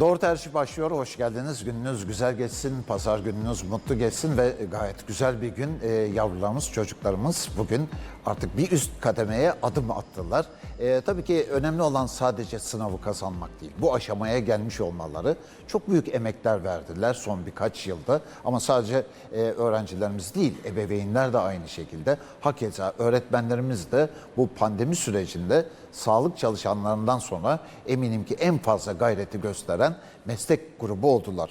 Doğru tercih başlıyor. Hoş geldiniz. Gününüz güzel geçsin. Pazar gününüz mutlu geçsin ve gayet güzel bir gün. Ee, yavrularımız, çocuklarımız bugün artık bir üst kademeye adım attılar. Ee, tabii ki önemli olan sadece sınavı kazanmak değil. Bu aşamaya gelmiş olmaları çok büyük emekler verdiler son birkaç yılda. Ama sadece e, öğrencilerimiz değil, ebeveynler de aynı şekilde. Hakeza öğretmenlerimiz de bu pandemi sürecinde sağlık çalışanlarından sonra eminim ki en fazla gayreti gösteren meslek grubu oldular.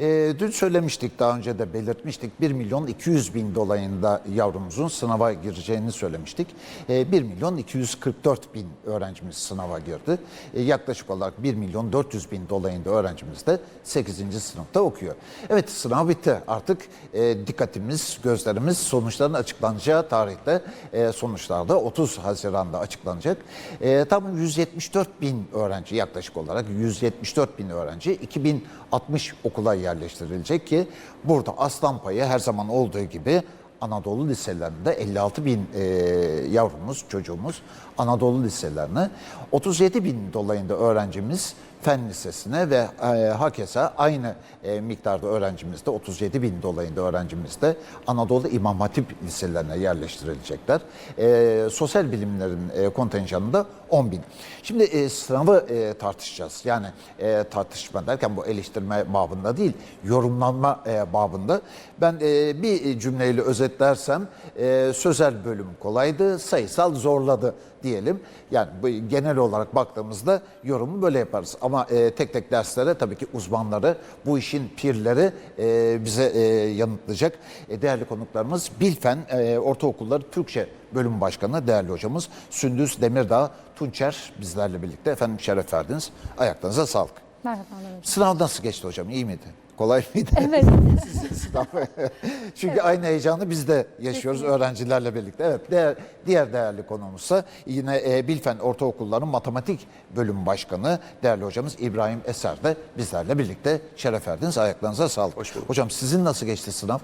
Ee, dün söylemiştik, daha önce de belirtmiştik. 1 milyon 200 bin dolayında yavrumuzun sınava gireceğini söylemiştik. Ee, 1 milyon 244 bin öğrencimiz sınava girdi. Ee, yaklaşık olarak 1 milyon 400 bin dolayında öğrencimiz de 8. sınıfta okuyor. Evet sınav bitti. Artık e, dikkatimiz, gözlerimiz sonuçların açıklanacağı tarihte e, sonuçlarda 30 Haziran'da açıklanacak. E, tam 174 bin öğrenci yaklaşık olarak 174 bin öğrenci 2060 okula yerleştirilecek ki burada aslan payı her zaman olduğu gibi Anadolu liselerinde 56 bin e, yavrumuz, çocuğumuz Anadolu liselerine, 37 bin dolayında öğrencimiz Fen Lisesi'ne ve e, aynı e, miktarda öğrencimiz de 37 bin dolayında öğrencimiz de Anadolu İmam Hatip liselerine yerleştirilecekler. E, sosyal bilimlerin e, kontenjanı da 10 bin. Şimdi sınavı tartışacağız. Yani e, tartışma derken bu eleştirme babında değil, yorumlanma babında. Ben bir cümleyle özetlersem sözel bölüm kolaydı, sayısal zorladı diyelim. Yani bu genel olarak baktığımızda yorumu böyle yaparız. Ama e, tek tek derslere tabii ki uzmanları, bu işin pirleri e, bize e, yanıtlayacak. E, değerli konuklarımız Bilfen e, Ortaokulları Türkçe Bölüm Başkanı değerli hocamız Sündüz Demirdağ Tunçer bizlerle birlikte. Efendim şeref verdiniz. Ayaklarınıza sağlık. Merhaba. Sınav nasıl geçti hocam? İyi miydi? Kolay mıydı? Evet. Sınav. Çünkü aynı heyecanı biz de yaşıyoruz öğrencilerle birlikte. Evet, diğer, diğer değerli konuğumuzsa yine e, Bilfen Ortaokulların Matematik Bölüm Başkanı değerli hocamız İbrahim Eser de bizlerle birlikte şeref verdiniz. Ayaklarınıza sağlık. Hoş bulduk. Hocam sizin nasıl geçti sınav?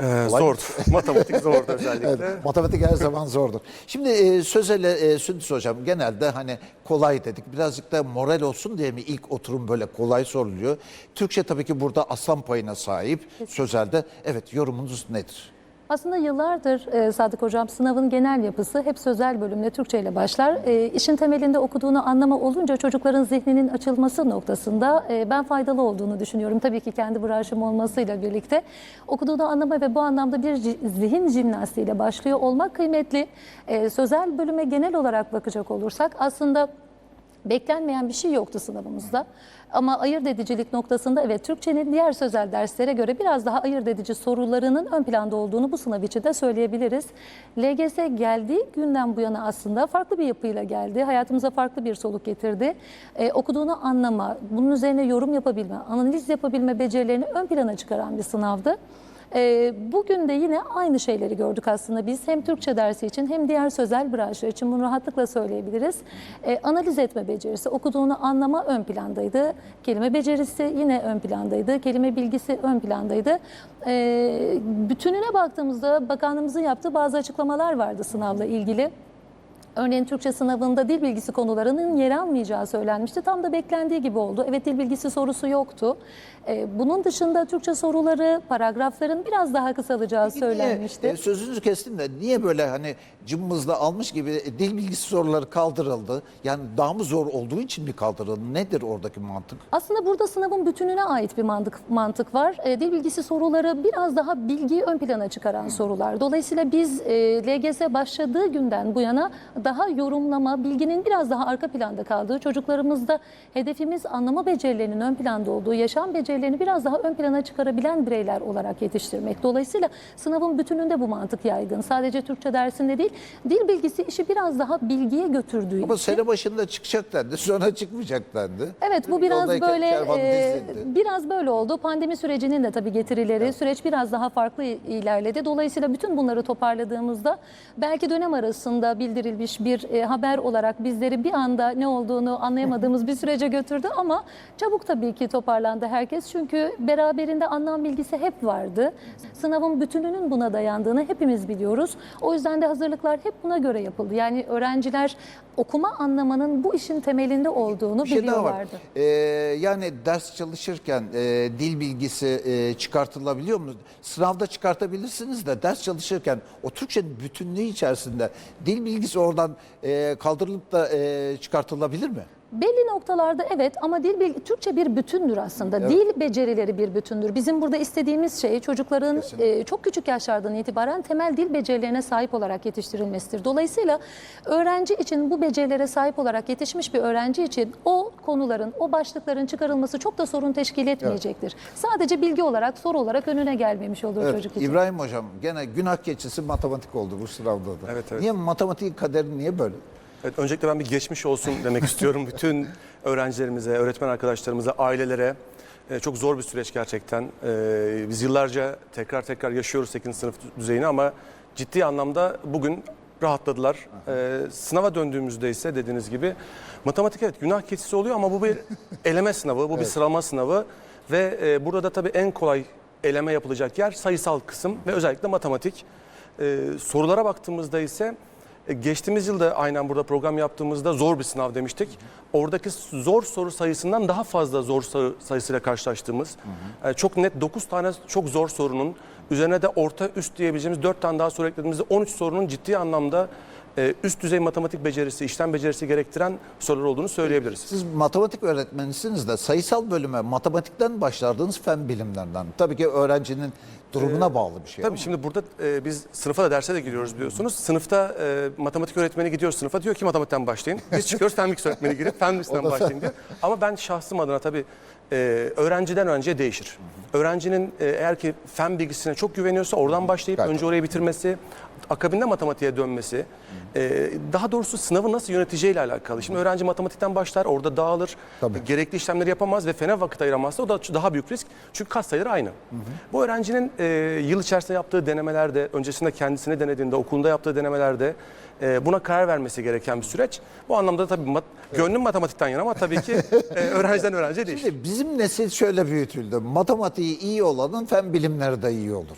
Ee, zordu. Matematik zordu özellikle. Evet, matematik her zaman zordur. Şimdi e, sözele e, Sündüz Hocam genelde hani kolay dedik. Birazcık da moral olsun diye mi ilk oturum böyle kolay soruluyor. Türkçe tabii ki burada aslan payına sahip. Sözelde evet yorumunuz nedir? Aslında yıllardır e, Sadık Hocam sınavın genel yapısı hep sözel bölümle Türkçe ile başlar. E, işin temelinde okuduğunu anlama olunca çocukların zihninin açılması noktasında e, ben faydalı olduğunu düşünüyorum. Tabii ki kendi branşım olmasıyla birlikte okuduğunu anlama ve bu anlamda bir zihin jimnastiğiyle başlıyor olmak kıymetli. E, sözel bölüme genel olarak bakacak olursak aslında Beklenmeyen bir şey yoktu sınavımızda. Ama ayırt edicilik noktasında evet Türkçenin diğer sözel derslere göre biraz daha ayırt edici sorularının ön planda olduğunu bu sınav için de söyleyebiliriz. LGS geldiği günden bu yana aslında farklı bir yapıyla geldi. Hayatımıza farklı bir soluk getirdi. Ee, okuduğunu anlama, bunun üzerine yorum yapabilme, analiz yapabilme becerilerini ön plana çıkaran bir sınavdı. Ee, bugün de yine aynı şeyleri gördük aslında biz hem Türkçe dersi için hem diğer sözel branşlar için bunu rahatlıkla söyleyebiliriz. Ee, analiz etme becerisi, okuduğunu anlama ön plandaydı. Kelime becerisi yine ön plandaydı. Kelime bilgisi ön plandaydı. Ee, bütününe baktığımızda bakanlığımızın yaptığı bazı açıklamalar vardı sınavla ilgili. Örneğin Türkçe sınavında dil bilgisi konularının yer almayacağı söylenmişti. Tam da beklendiği gibi oldu. Evet dil bilgisi sorusu yoktu. Ee, bunun dışında Türkçe soruları, paragrafların biraz daha kısalacağı söylenmişti. Niye, sözünüzü kestim de niye böyle hani cımbızla almış gibi e, dil bilgisi soruları kaldırıldı? Yani daha mı zor olduğu için mi kaldırıldı? Nedir oradaki mantık? Aslında burada sınavın bütününe ait bir mantık mantık var. E, dil bilgisi soruları biraz daha bilgiyi ön plana çıkaran sorular. Dolayısıyla biz e, LGS başladığı günden bu yana daha yorumlama, bilginin biraz daha arka planda kaldığı, çocuklarımızda hedefimiz anlama becerilerinin ön planda olduğu, yaşam becerilerini biraz daha ön plana çıkarabilen bireyler olarak yetiştirmek. Dolayısıyla sınavın bütününde bu mantık yaygın. Sadece Türkçe dersinde değil, dil bilgisi işi biraz daha bilgiye götürdüğü Ama için. sene başında çıkacak dendi, sonra çıkmayacak dendi. Evet bu biraz Yoldayken böyle e, biraz böyle oldu. Pandemi sürecinin de tabii getirileri süreç biraz daha farklı ilerledi. Dolayısıyla bütün bunları toparladığımızda belki dönem arasında bildirilmiş bir e, haber olarak bizleri bir anda ne olduğunu anlayamadığımız bir sürece götürdü ama çabuk tabii ki toparlandı herkes. Çünkü beraberinde anlam bilgisi hep vardı. Sınavın bütününün buna dayandığını hepimiz biliyoruz. O yüzden de hazırlıklar hep buna göre yapıldı. Yani öğrenciler okuma anlamanın bu işin temelinde olduğunu Bir şey daha var. biliyorlardı. Ee, yani ders çalışırken e, dil bilgisi e, çıkartılabiliyor mu? Sınavda çıkartabilirsiniz de ders çalışırken o Türkçenin bütünlüğü içerisinde dil bilgisi oradan e, kaldırılıp da çıkartılabilir mi? Belli noktalarda evet ama dil bilgi, Türkçe bir bütündür aslında. Dil becerileri bir bütündür. Bizim burada istediğimiz şey çocukların e, çok küçük yaşlardan itibaren temel dil becerilerine sahip olarak yetiştirilmesidir. Dolayısıyla öğrenci için bu becerilere sahip olarak yetişmiş bir öğrenci için o konuların, o başlıkların çıkarılması çok da sorun teşkil etmeyecektir. Sadece bilgi olarak, soru olarak önüne gelmemiş olur Evet, çocuk için. İbrahim Hocam gene günah keçisi matematik oldu bu sınavda da. Evet, evet. Niye matematik kaderi niye böyle? Evet, öncelikle ben bir geçmiş olsun demek istiyorum bütün öğrencilerimize, öğretmen arkadaşlarımıza, ailelere. Ee, çok zor bir süreç gerçekten. Ee, biz yıllarca tekrar tekrar yaşıyoruz 8. sınıf düzeyini ama ciddi anlamda bugün rahatladılar. Ee, sınava döndüğümüzde ise dediğiniz gibi matematik evet günah keçisi oluyor ama bu bir eleme sınavı, bu bir sıralama sınavı ve e, burada da tabii en kolay eleme yapılacak yer sayısal kısım ve özellikle matematik. Ee, sorulara baktığımızda ise e, Geçtiğimiz yılda aynen burada program yaptığımızda zor bir sınav demiştik. Oradaki zor soru sayısından daha fazla zor soru sayısıyla karşılaştığımız, e, çok net 9 tane çok zor sorunun üzerine de orta üst diyebileceğimiz 4 tane daha soru eklediğimizde 13 sorunun ciddi anlamda e, üst düzey matematik becerisi, işlem becerisi gerektiren sorular olduğunu söyleyebiliriz. Siz matematik öğretmenisiniz de sayısal bölüme matematikten başlardınız fen bilimlerden. Tabii ki öğrencinin durumuna bağlı bir şey. Tabii ama. şimdi burada e, biz sınıfa da derse de giriyoruz biliyorsunuz. Sınıfta e, matematik öğretmeni gidiyor sınıfa diyor ki matematikten başlayın. Biz çıkıyoruz fen bilgisi öğretmeni girip fen bilgisinden başlayın diyor. Ama ben şahsım adına tabii e, öğrenciden öğrenciye değişir. Öğrencinin e, eğer ki fen bilgisine çok güveniyorsa oradan başlayıp önce orayı bitirmesi, akabinde matematiğe dönmesi, e, daha doğrusu sınavı nasıl yöneteceğiyle alakalı. Şimdi öğrenci matematikten başlar, orada dağılır, Tabii. gerekli işlemleri yapamaz ve fene vakit ayıramazsa o da daha büyük risk. Çünkü kas sayıları aynı. Bu öğrencinin e, yıl içerisinde yaptığı denemelerde, öncesinde kendisini denediğinde, okulunda yaptığı denemelerde e, buna karar vermesi gereken bir süreç. Bu anlamda tabii mat- gönlüm matematikten yana ama tabii ki e, öğrenciden öğrenciye değişir. Şimdi bizim nesil şöyle büyütüldü. Matematiği iyi olanın fen bilimleri de iyi olur.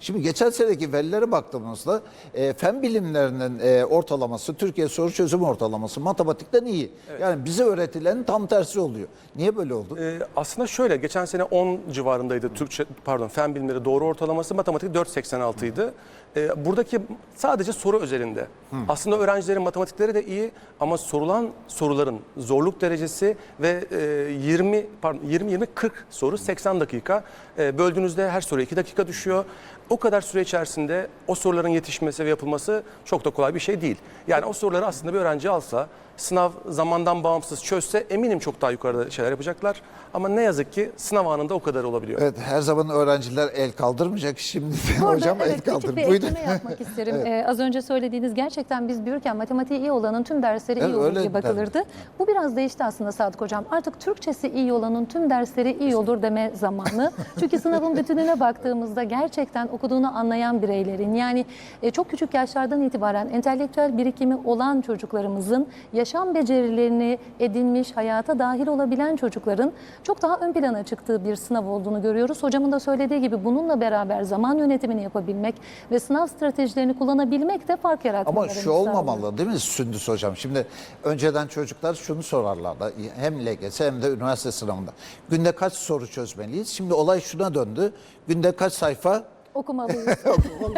Şimdi geçen seneki verilere baktığımızda e, fen bilimlerinin e, ortalaması, Türkiye soru çözüm ortalaması matematikten iyi. Yani bize öğretilenin tam tersi oluyor. Niye böyle oldu? Ee, aslında şöyle geçen sene 10 civarındaydı Türkçe pardon fen bilimleri doğru ortalaması matematik 4.86 idi. Ee, buradaki sadece soru özelinde. Aslında öğrencilerin matematikleri de iyi ama sorulan soruların zorluk derecesi ve e, 20 pardon 20 20 40 soru 80 dakika. E, böldüğünüzde her soru 2 dakika düşüyor. O kadar süre içerisinde o soruların yetişmesi ve yapılması çok da kolay bir şey değil. Yani o soruları aslında bir öğrenci alsa sınav zamandan bağımsız çözse eminim çok daha yukarıda şeyler yapacaklar. Ama ne yazık ki sınav anında o kadar olabiliyor. Evet her zaman öğrenciler el kaldırmayacak. Şimdi de Burada hocam evet, el küçük kaldır. bir Buyurun. ekleme yapmak isterim. Ee, az önce söylediğiniz gerçekten biz büyürken matematiği iyi olanın tüm dersleri Evet, iyi olur diye bakılırdı. Bu biraz değişti aslında Sadık Hocam. Artık Türkçesi iyi olanın tüm dersleri iyi olur deme zamanı. Çünkü sınavın bütününe baktığımızda gerçekten okuduğunu anlayan bireylerin yani e, çok küçük yaşlardan itibaren entelektüel birikimi olan çocuklarımızın yaşam becerilerini edinmiş, hayata dahil olabilen çocukların çok daha ön plana çıktığı bir sınav olduğunu görüyoruz. Hocamın da söylediği gibi bununla beraber zaman yönetimini yapabilmek ve sınav stratejilerini kullanabilmek de fark yaratmalarını Ama şu olmamalı değil mi Sündüs Hocam? Şimdi önceden çocuklar şunu sorarlardı. Hem LGS hem de üniversite sınavında. Günde kaç soru çözmeliyiz? Şimdi olay şuna döndü. Günde kaç sayfa? Okumalıyız.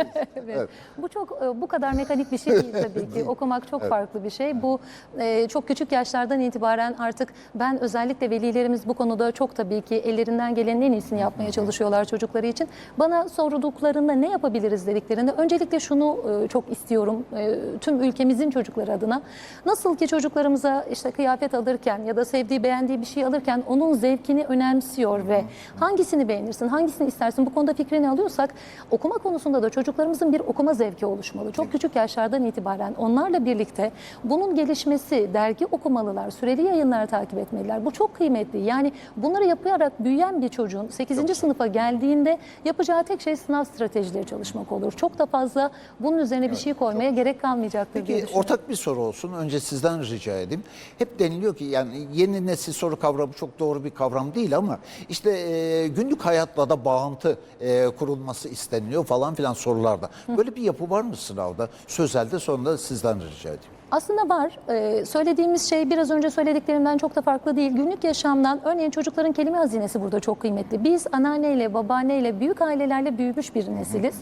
evet. Bu çok e, bu kadar mekanik bir şey değil tabii ki. Okumak çok farklı bir şey. Bu e, çok küçük yaşlardan itibaren artık ben özellikle velilerimiz bu konuda çok tabii ki ellerinden gelenin en iyisini yapmaya çalışıyorlar çocukları için. Bana sorduklarında ne yapabiliriz dediklerinde öncelikle şunu e, çok istiyorum e, tüm ülkemizin çocukları adına. Nasıl ki çocuklarımıza işte kıyafet alırken ya da sevdiği beğendiği bir şey alırken onun zevkini önemsiyor ve hangisini beğenirsin, hangisini istersin bu konuda fikrini alıyorsak Okuma konusunda da çocuklarımızın bir okuma zevki oluşmalı. Çok küçük yaşlardan itibaren onlarla birlikte bunun gelişmesi, dergi okumalılar, süreli yayınlar takip etmeliler. Bu çok kıymetli. Yani bunları yaparak büyüyen bir çocuğun 8. sınıfa geldiğinde yapacağı tek şey sınav stratejileri çalışmak olur. Çok da fazla bunun üzerine bir şey koymaya gerek kalmayacaktır diye Peki düşünüyorum. ortak bir soru olsun. Önce sizden rica edeyim. Hep deniliyor ki yani yeni nesil soru kavramı çok doğru bir kavram değil ama işte e, günlük hayatla da bağıntı e, kurulması isteniliyor falan filan sorularda. Böyle bir yapı var mı sınavda? Sözelde sonunda sizden rica edeyim. Aslında var. Ee, söylediğimiz şey biraz önce söylediklerimden çok da farklı değil. Günlük yaşamdan örneğin çocukların kelime hazinesi burada çok kıymetli. Biz anneanneyle, babaanneyle, büyük ailelerle büyümüş bir nesiliz.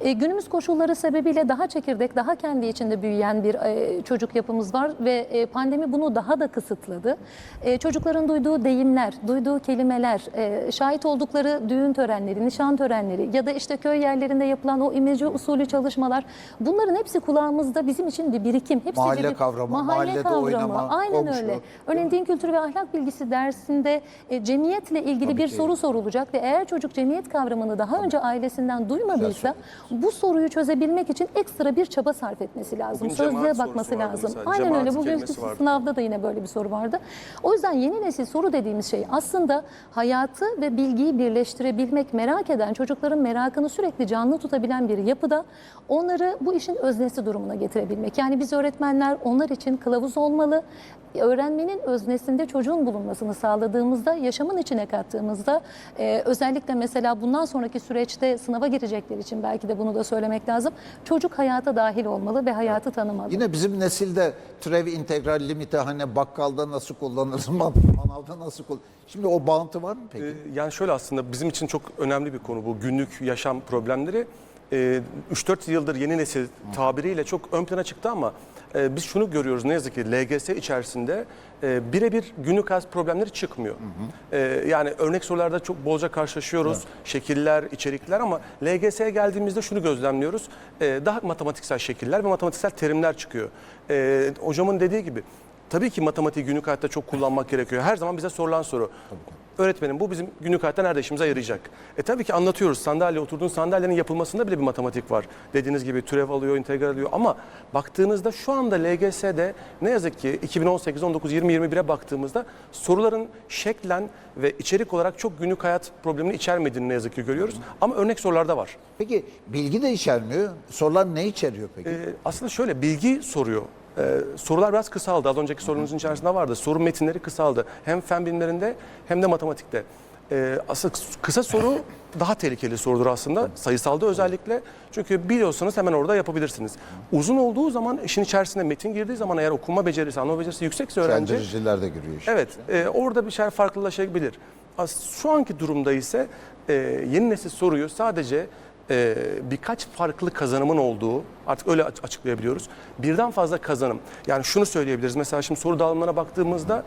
Ee, günümüz koşulları sebebiyle daha çekirdek, daha kendi içinde büyüyen bir e, çocuk yapımız var ve e, pandemi bunu daha da kısıtladı. E, çocukların duyduğu deyimler, duyduğu kelimeler, e, şahit oldukları düğün törenleri, nişan törenleri ya da işte köy yerlerinde yapılan o imece usulü çalışmalar bunların hepsi kulağımızda bizim için bir birikim. Hepsi Mahalle bir kavramı, mahallede oynama, Aynen komşu. öyle. Örneğin din kültürü ve ahlak bilgisi dersinde e, cemiyetle ilgili Tabii bir ki. soru sorulacak ve eğer çocuk cemiyet kavramını daha önce ailesinden duymadıysa bu soruyu çözebilmek için ekstra bir çaba sarf etmesi lazım. Bugün Sözlüğe bakması lazım. mesela. Aynen Cemaat öyle. Bugün sınavda da yine böyle bir soru vardı. O yüzden yeni nesil soru dediğimiz şey aslında hayatı ve bilgiyi birleştirebilmek, merak eden çocukların merakını sürekli canlı tutabilen bir yapıda onları bu işin öznesi durumuna getirebilmek. Yani biz öğretmenler onlar için kılavuz olmalı. Öğrenmenin öznesinde çocuğun bulunmasını sağladığımızda, yaşamın içine kattığımızda e, özellikle mesela bundan sonraki süreçte sınava girecekler için belki de bunu da söylemek lazım. Çocuk hayata dahil olmalı ve hayatı tanımalı. Yine bizim nesilde türev integral limiti hani bakkalda nasıl kullanılır, man- manavda nasıl kullanılır. Şimdi o bağıntı var mı peki? Ee, Yani şöyle aslında bizim için çok önemli bir konu bu günlük yaşam problemleri. Ee, 3-4 yıldır yeni nesil tabiriyle çok ön plana çıktı ama e, biz şunu görüyoruz ne yazık ki LGS içerisinde e, birebir günlük hayat problemleri çıkmıyor. Ee, Yani örnek sorularda çok bolca karşılaşıyoruz. Şekiller, içerikler ama LGS'ye geldiğimizde şunu gözlemliyoruz. Ee, Daha matematiksel şekiller ve matematiksel terimler çıkıyor. Ee, Hocamın dediği gibi Tabii ki matematiği günlük hayatta çok kullanmak gerekiyor. Her zaman bize sorulan soru. Öğretmenim bu bizim günlük hayatta nerede işimize yarayacak? E tabii ki anlatıyoruz. Sandalye, oturduğun sandalyenin yapılmasında bile bir matematik var. Dediğiniz gibi türev alıyor, integral alıyor. Ama baktığınızda şu anda LGS'de ne yazık ki 2018, 19, 20, 21'e baktığımızda soruların şeklen ve içerik olarak çok günlük hayat problemini içermediğini ne yazık ki görüyoruz. Ama örnek sorularda var. Peki bilgi de içermiyor. Sorular ne içeriyor peki? Ee, aslında şöyle bilgi soruyor. Ee, sorular biraz kısaldı. Az önceki sorunuzun içerisinde vardı. Soru metinleri kısaldı. Hem fen bilimlerinde hem de matematikte. Ee, aslında kısa soru daha tehlikeli sorudur aslında. Sayısalda özellikle. Çünkü biliyorsanız hemen orada yapabilirsiniz. Uzun olduğu zaman işin içerisine metin girdiği zaman eğer okuma becerisi, anlama becerisi yüksekse öğrenci Kendiriciler de giriyor işte. Evet, e, orada bir şey farklılaşabilir. As- Şu anki durumda ise e, yeni nesil soruyu sadece e, birkaç farklı kazanımın olduğu, artık öyle aç- açıklayabiliyoruz. Birden fazla kazanım. Yani şunu söyleyebiliriz. Mesela şimdi soru dağılımlarına baktığımızda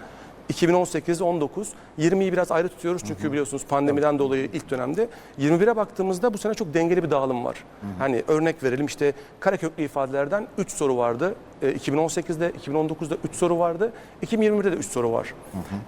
2018, 19, 20'yi biraz ayrı tutuyoruz çünkü biliyorsunuz pandemiden dolayı ilk dönemde 21'e baktığımızda bu sene çok dengeli bir dağılım var. Hani örnek verelim işte kareköklü ifadelerden 3 soru vardı. E, 2018'de, 2019'da 3 soru vardı. 2021'de de 3 soru var.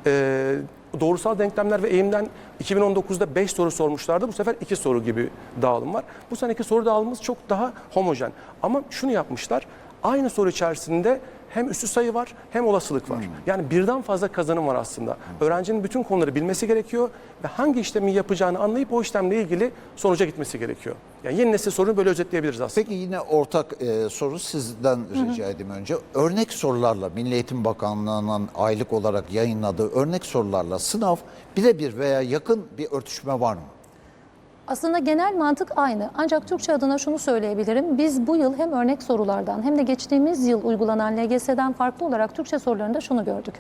E, doğrusal denklemler ve eğimden 2019'da 5 soru sormuşlardı. Bu sefer 2 soru gibi dağılım var. Bu seneki soru dağılımımız çok daha homojen. Ama şunu yapmışlar. Aynı soru içerisinde hem üstü sayı var hem olasılık var. Yani birden fazla kazanım var aslında. Öğrencinin bütün konuları bilmesi gerekiyor ve hangi işlemi yapacağını anlayıp o işlemle ilgili sonuca gitmesi gerekiyor. Yani yeni nesil sorunu böyle özetleyebiliriz aslında. Peki yine ortak e, soru sizden rica edeyim önce. Örnek sorularla Milli Eğitim Bakanlığı'nın aylık olarak yayınladığı örnek sorularla sınav birebir veya yakın bir örtüşme var mı? Aslında genel mantık aynı. Ancak Türkçe adına şunu söyleyebilirim. Biz bu yıl hem örnek sorulardan hem de geçtiğimiz yıl uygulanan LGS'den farklı olarak Türkçe sorularında şunu gördük.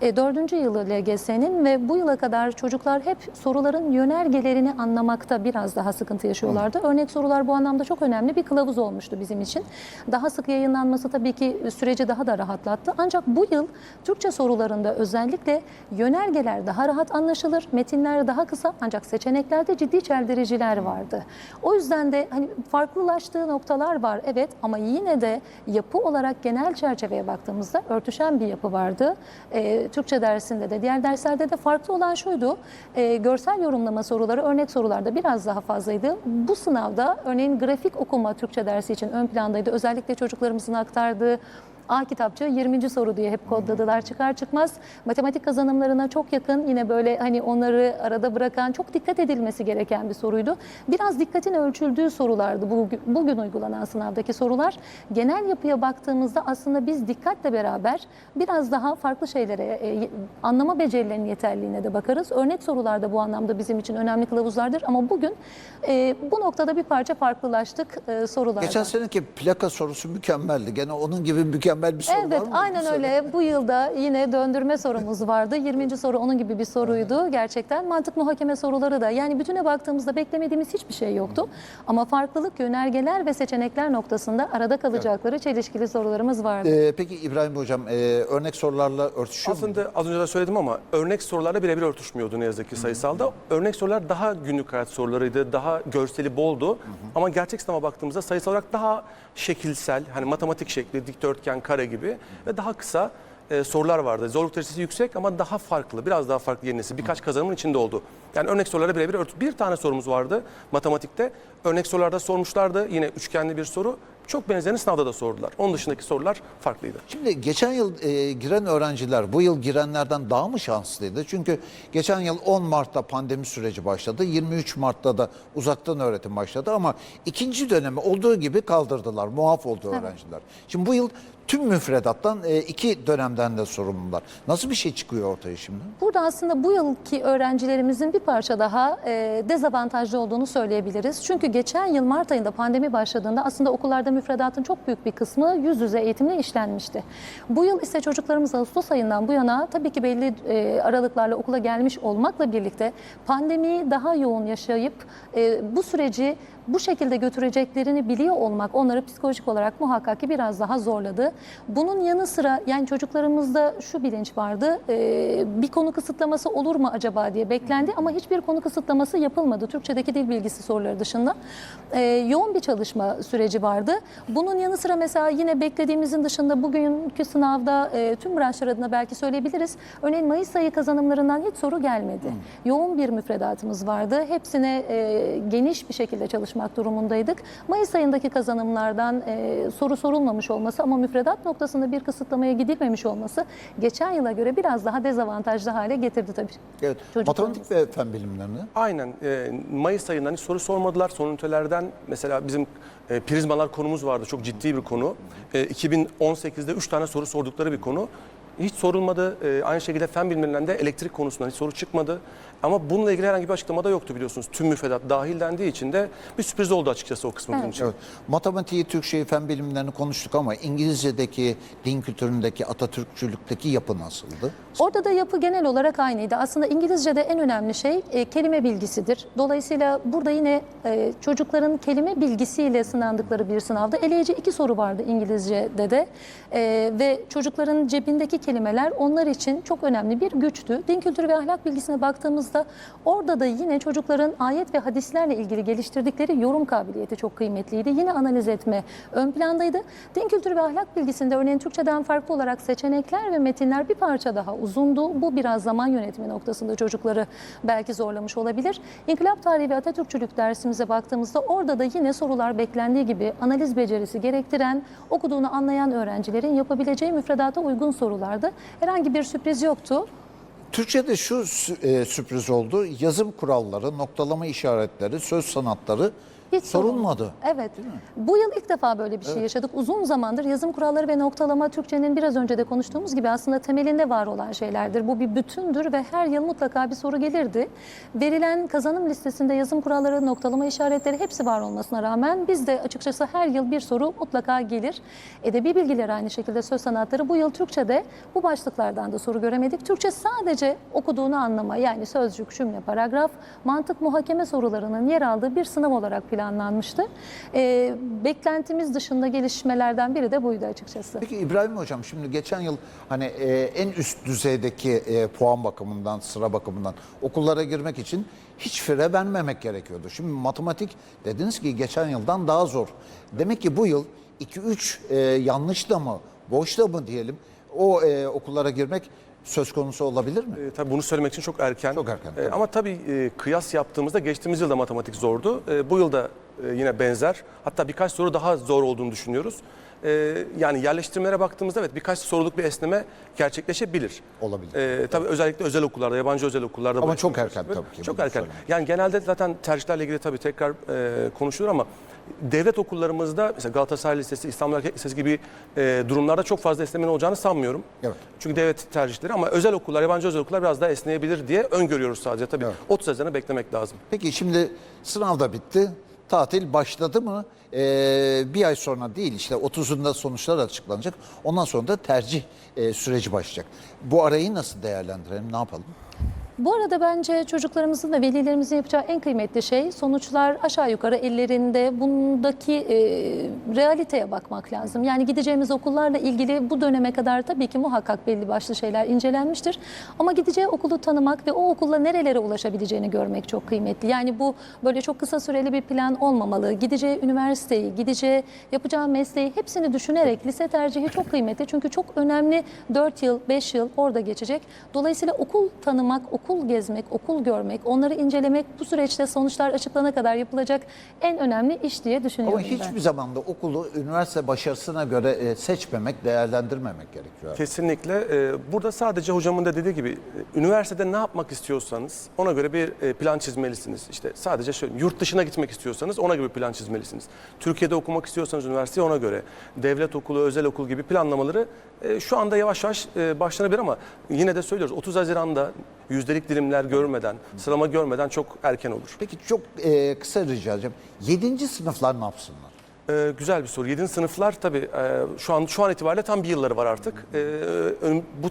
E, dördüncü yılı LGS'nin ve bu yıla kadar çocuklar hep soruların yönergelerini anlamakta biraz daha sıkıntı yaşıyorlardı. Örnek sorular bu anlamda çok önemli bir kılavuz olmuştu bizim için. Daha sık yayınlanması tabii ki süreci daha da rahatlattı. Ancak bu yıl Türkçe sorularında özellikle yönergeler daha rahat anlaşılır, metinler daha kısa ancak seçeneklerde ciddi çeldirici öğrenciler vardı. O yüzden de hani farklılaştığı noktalar var evet ama yine de yapı olarak genel çerçeveye baktığımızda örtüşen bir yapı vardı. Ee, Türkçe dersinde de diğer derslerde de farklı olan şuydu. e, görsel yorumlama soruları örnek sorularda biraz daha fazlaydı. Bu sınavda örneğin grafik okuma Türkçe dersi için ön plandaydı. Özellikle çocuklarımızın aktardığı A kitapçı 20. soru diye hep kodladılar çıkar çıkmaz. Matematik kazanımlarına çok yakın yine böyle hani onları arada bırakan çok dikkat edilmesi gereken bir soruydu. Biraz dikkatin ölçüldüğü sorulardı bugün, bugün uygulanan sınavdaki sorular. Genel yapıya baktığımızda aslında biz dikkatle beraber biraz daha farklı şeylere e, anlama becerilerinin yeterliğine de bakarız. Örnek sorular da bu anlamda bizim için önemli kılavuzlardır ama bugün e, bu noktada bir parça farklılaştık e, sorularda. Geçen seneki plaka sorusu mükemmeldi. Gene onun gibi mükemmel bir soru var Evet mı? aynen Bu sene? öyle. Bu yılda yine döndürme sorumuz vardı. 20. soru onun gibi bir soruydu gerçekten. Mantık muhakeme soruları da yani bütüne baktığımızda beklemediğimiz hiçbir şey yoktu. Ama farklılık yönergeler ve seçenekler noktasında arada kalacakları çelişkili sorularımız vardı. Ee, peki İbrahim Hocam e, örnek sorularla örtüşüyor mu? Aslında az önce de söyledim ama örnek sorularla birebir örtüşmüyordu ne yazık ki sayısalda. Örnek sorular daha günlük hayat sorularıydı, daha görseli boldu. Ama gerçek sınava baktığımızda sayısal olarak daha şekilsel, hani matematik şekli, dikdörtgen, kare gibi ve daha kısa e, sorular vardı. Zorluk derecesi yüksek ama daha farklı, biraz daha farklı yenisi. Birkaç kazanımın içinde oldu. Yani örnek sorulara birebir örtü. Bir tane sorumuz vardı matematikte. Örnek sorularda sormuşlardı. Yine üçgenli bir soru. Çok benzerini sınavda da sordular. Onun dışındaki sorular farklıydı. Şimdi geçen yıl e, giren öğrenciler bu yıl girenlerden daha mı şanslıydı? Çünkü geçen yıl 10 Mart'ta pandemi süreci başladı. 23 Mart'ta da uzaktan öğretim başladı ama ikinci dönemi olduğu gibi kaldırdılar. Muaf oldu öğrenciler. Şimdi bu yıl tüm müfredattan e, iki dönemden de sorumlular. Nasıl bir şey çıkıyor ortaya şimdi? Burada aslında bu yılki öğrencilerimizin bir parça daha e, dezavantajlı olduğunu söyleyebiliriz. Çünkü geçen yıl Mart ayında pandemi başladığında aslında okullarda müfredatın çok büyük bir kısmı yüz yüze eğitimle işlenmişti. Bu yıl ise çocuklarımız Ağustos ayından bu yana tabii ki belli e, aralıklarla okula gelmiş olmakla birlikte pandemiyi daha yoğun yaşayıp bu süreci bu şekilde götüreceklerini biliyor olmak onları psikolojik olarak muhakkak ki biraz daha zorladı. Bunun yanı sıra yani çocuklarımızda şu bilinç vardı. e, bir konu kısıtlaması olur mu acaba diye beklendi ama hiçbir konu kısıtlaması yapılmadı. Türkçedeki dil bilgisi soruları dışında. E, yoğun bir çalışma süreci vardı. Bunun yanı sıra mesela yine beklediğimizin dışında bugünkü sınavda e, tüm branşlar adına belki söyleyebiliriz. Örneğin Mayıs ayı kazanımlarından hiç soru gelmedi. Yoğun bir müfredatımız vardı. Hepsine e, geniş bir şekilde çalışmak durumundaydık. Mayıs ayındaki kazanımlardan e, soru sorulmamış olması ama müfredat noktasında bir kısıtlamaya gidilmemiş olması geçen yıla göre biraz daha dezavantajlı hale getirdi tabii. Evet. Çocuklarımız. Matematik ve fen bilimlerini. Aynen. E, Mayıs ayından hiç soru sormadılar. Son ünitelerden mesela bizim e, prizmalar konumuz vardı. Çok ciddi bir konu. E, 2018'de 3 tane soru sordukları bir konu. Hiç sorulmadı. E, aynı şekilde fen bilimlerinden de elektrik konusundan hiç soru çıkmadı. Ama bununla ilgili herhangi bir açıklama da yoktu biliyorsunuz. Tüm müfredat dahil dendiği için de bir sürpriz oldu açıkçası o kısmı bizim Evet. için. Evet. Matematiği, Türkçeyi, fen bilimlerini konuştuk ama İngilizce'deki, din kültüründeki, Atatürkçülükteki yapı nasıldı? Orada da yapı genel olarak aynıydı. Aslında İngilizce'de en önemli şey e, kelime bilgisidir. Dolayısıyla burada yine e, çocukların kelime bilgisiyle sınandıkları bir sınavda eleyici iki soru vardı İngilizce'de de. E, ve çocukların cebindeki kelimeler onlar için çok önemli bir güçtü. Din kültürü ve ahlak bilgisine baktığımızda orada da yine çocukların ayet ve hadislerle ilgili geliştirdikleri yorum kabiliyeti çok kıymetliydi. Yine analiz etme ön plandaydı. Din kültürü ve ahlak bilgisinde örneğin Türkçeden farklı olarak seçenekler ve metinler bir parça daha uzundu. Bu biraz zaman yönetimi noktasında çocukları belki zorlamış olabilir. İnkılap tarihi ve Atatürkçülük dersimize baktığımızda orada da yine sorular beklendiği gibi analiz becerisi gerektiren, okuduğunu anlayan öğrencilerin yapabileceği müfredata uygun sorulardı. Herhangi bir sürpriz yoktu. Türkçe'de şu e, sürpriz oldu. Yazım kuralları, noktalama işaretleri, söz sanatları Hiç sorulmadı. Evet. Bu yıl ilk defa böyle bir şey yaşadık. Uzun zamandır yazım kuralları ve noktalama Türkçenin biraz önce de konuştuğumuz gibi aslında temelinde var olan şeylerdir. Bu bir bütündür ve her yıl mutlaka bir soru gelirdi. Verilen kazanım listesinde yazım kuralları, noktalama işaretleri hepsi var olmasına rağmen biz de açıkçası her yıl bir soru mutlaka gelir. Edebi bilgileri aynı şekilde söz sanatları bu yıl Türkçe'de bu başlıklardan da soru göremedik. Türkçe sadece okuduğunu anlama yani sözcük, cümle, paragraf, mantık muhakeme sorularının yer aldığı bir sınav olarak. Planlanmıştı. E, beklentimiz dışında gelişmelerden biri de buydu açıkçası. Peki İbrahim Hocam şimdi geçen yıl hani e, en üst düzeydeki e, puan bakımından, sıra bakımından okullara girmek için hiç fire vermemek gerekiyordu. Şimdi matematik dediniz ki geçen yıldan daha zor. Demek ki bu yıl 2-3 e, yanlış da mı, boş da mı diyelim o e, okullara girmek söz konusu olabilir mi? E, tabii bunu söylemek için çok erken. Çok erken, E, tabii. ama tabii e, kıyas yaptığımızda geçtiğimiz yılda matematik zordu. E, bu yılda e, yine benzer. Hatta birkaç soru daha zor olduğunu düşünüyoruz. E, yani yerleştirmelere baktığımızda evet birkaç soruluk bir esneme gerçekleşebilir. Olabilir. E, tabii özellikle özel okullarda, yabancı özel okullarda. Ama çok erken tabii ki Çok erken. söylemek. Yani genelde zaten tercihlerle ilgili tabii tekrar e, konuşulur ama devlet okullarımızda mesela Galatasaray Lisesi, İstanbul Erkek Lisesi gibi e, durumlarda çok fazla esnemenin olacağını sanmıyorum. Evet. Çünkü devlet tercihleri ama özel okullar, yabancı özel okullar biraz daha esneyebilir diye öngörüyoruz sadece. Tabii Evet. 30 Haziran'ı beklemek lazım. Peki şimdi sınav da bitti. Tatil başladı mı? Ee, bir ay sonra değil işte 30'unda sonuçlar açıklanacak. Ondan sonra da tercih e, süreci başlayacak. Bu arayı nasıl değerlendirelim? Ne yapalım? Bu arada bence çocuklarımızın ve velilerimizin yapacağı en kıymetli şey sonuçlar aşağı yukarı ellerinde bundaki e, realiteye bakmak lazım. Yani gideceğimiz okullarla ilgili bu döneme kadar tabii ki muhakkak belli başlı şeyler incelenmiştir. Ama gideceği okulu tanımak ve o okulla nerelere ulaşabileceğini görmek çok kıymetli. Yani bu böyle çok kısa süreli bir plan olmamalı. Gideceği üniversiteyi, gideceği yapacağı mesleği hepsini düşünerek lise tercihi çok kıymetli. Çünkü çok önemli 4 yıl, 5 yıl orada geçecek. Dolayısıyla okul tanımak, okul gezmek, okul görmek, onları incelemek bu süreçte sonuçlar açıklanana kadar yapılacak en önemli iş diye düşünüyorum Ama ben. hiçbir zaman da okulu üniversite başarısına göre e, seçmemek, değerlendirmemek gerekiyor. Kesinlikle. Ee, Burada sadece hocamın da dediği gibi e, üniversitede ne yapmak istiyorsanız ona göre bir e, plan çizmelisiniz. İşte sadece şöyle yurt dışına gitmek istiyorsanız ona göre bir plan çizmelisiniz. Türkiye'de okumak istiyorsanız üniversiteyi ona göre. Devlet okulu, özel okul gibi planlamaları e, şu anda yavaş yavaş e, başlanabilir ama yine de söylüyoruz 30 Haziran'da yüzdelik dilimler görmeden, sıralama görmeden çok erken olur. Peki çok e, kısa rica edeceğim. 7. sınıflar ne yapsınlar? Ee, güzel bir soru. 7. sınıflar tabii e, şu an şu an itibariyle tam bir yılları var artık. Ön- bu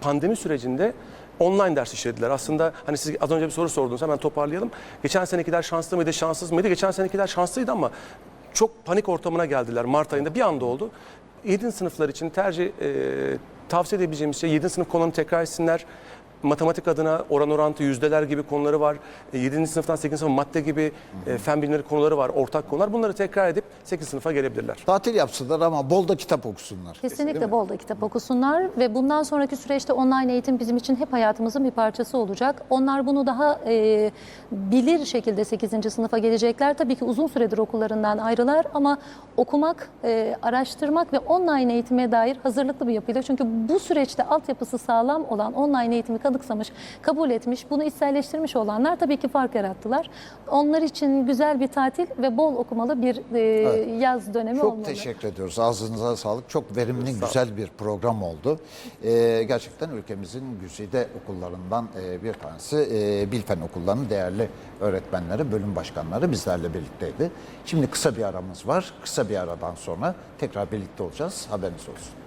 pandemi sürecinde online ders işlediler. Aslında hani siz az önce bir soru sordunuz hemen toparlayalım. Geçen senekiler şanslı mıydı, şanssız mıydı? Geçen senekiler şanslıydı ama çok panik ortamına geldiler Mart ayında bir anda oldu. 7. sınıflar için tercih e, tavsiye edebileceğimiz şey 7. sınıf konularını tekrar etsinler. Matematik adına oran orantı yüzdeler gibi konuları var. 7. sınıftan 8. sınıfa madde gibi e, fen bilimleri konuları var, ortak konular. Bunları tekrar edip 8. sınıfa gelebilirler. Tatil yapsınlar ama bol da kitap okusunlar. Kesinlikle bol da kitap okusunlar ve bundan sonraki süreçte online eğitim bizim için hep hayatımızın bir parçası olacak. Onlar bunu daha e, bilir şekilde 8. sınıfa gelecekler. Tabii ki uzun süredir okullarından ayrılar ama okumak, e, araştırmak ve online eğitime dair hazırlıklı bir yapıyla. Çünkü bu süreçte altyapısı sağlam olan online eğitimi kanıksamış, kabul etmiş, bunu içselleştirmiş olanlar tabii ki fark yarattılar. Onlar için güzel bir tatil ve bol okumalı bir e, yaz dönemi Çok olmalı. teşekkür ediyoruz. Ağzınıza sağlık. Çok verimli, güzel bir program oldu. Ee, gerçekten ülkemizin güzide okullarından e, bir tanesi e, Bilfen okullarının değerli öğretmenleri, bölüm başkanları bizlerle birlikteydi. Şimdi kısa bir aramız var. Kısa bir aradan sonra tekrar birlikte olacağız. Haberiniz olsun.